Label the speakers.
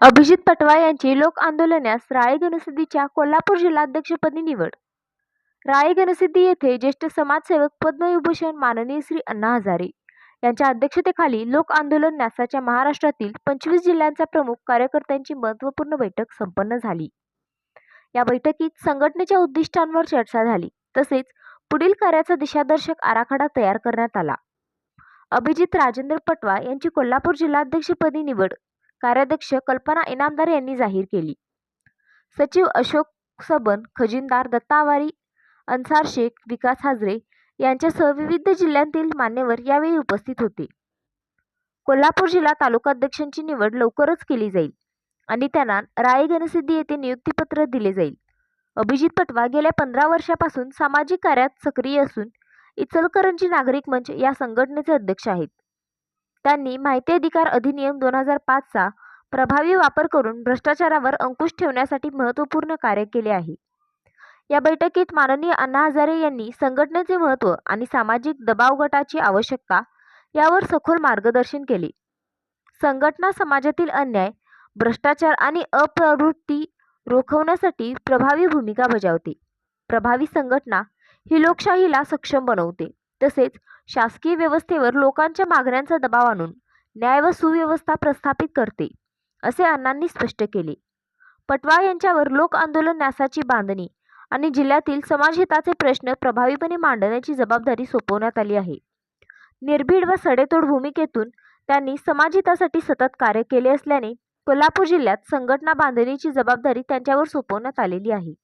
Speaker 1: अभिजित पटवा यांची लोक आंदोलनास राळे गणसिद्धीच्या कोल्हापूर जिल्हाध्यक्षपदी निवड. राळे गणसिद्धी येथे ज्येष्ठ समाजसेवक पद्मविभूषण माननीय श्री अण्णा हजारे यांच्या अध्यक्षतेखाली लोक आंदोलन न्यासाच्या महाराष्ट्रातील पंचवीस जिल्ह्यांचा प्रमुख कार्यकर्त्यांची महत्त्वपूर्ण बैठक संपन्न झाली. या बैठकीत संघटनेच्या उद्दिष्टांवर चर्चा झाली. तसेच पुढील कार्याचा दिशादर्शक आराखडा तयार करण्यात आला. अभिजित राजेंद्र पटवा यांची कोल्हापूर जिल्हाध्यक्षपदी निवड. कार्याध्यक्ष कल्पना इनामदार यांनी जाहीर केली. सचिव अशोक सबन खजिनदार दत्तावारी अन्सार शेख विकास हाजरे यांच्यासह विविध जिल्ह्यांतील मान्यवर यावेळी उपस्थित होते. कोल्हापूर जिल्हा तालुकाध्यक्षांची निवड लवकरच केली जाईल आणि त्यांना राय गणसिद्धी येथे नियुक्तीपत्र दिले जाईल. अभिजित पटवा गेल्या पंधरा वर्षापासून सामाजिक कार्यात सक्रिय असून इचलकरंजी नागरिक मंच या संघटनेचे अध्यक्ष आहेत. त्यांनी माहिती अधिकार अधिनियम दोन हजार पाचचा प्रभावी वापर करून भ्रष्टाचारावर अंकुश ठेवण्यासाठी महत्त्वपूर्ण कार्य केले आहे. या बैठकीत माननीय अण्णा हजारे यांनी संघटनेचे महत्त्व आणि सामाजिक दबाव गटाची आवश्यकता यावर सखोल मार्गदर्शन केले. संघटना समाजातील अन्याय भ्रष्टाचार आणि अप्रवृत्ती रोखवण्यासाठी प्रभावी भूमिका बजावते. प्रभावी संघटना ही लोकशाहीला सक्षम बनवते. तसेच शासकीय व्यवस्थेवर लोकांच्या मागण्यांचा दबाव आणून न्याय व सुव्यवस्था प्रस्थापित करते असे अण्णांनी स्पष्ट केले. पटवा यांच्यावर लोक आंदोलन न्यासाची बांधणी आणि जिल्ह्यातील समाजहिताचे प्रश्न प्रभावीपणे मांडण्याची जबाबदारी सोपवण्यात आली आहे. निर्भीड व सडेतोड भूमिकेतून त्यांनी समाजहितासाठी सतत कार्य केले असल्याने कोल्हापूर जिल्ह्यात संघटना बांधणीची जबाबदारी त्यांच्यावर सोपवण्यात आलेली आहे.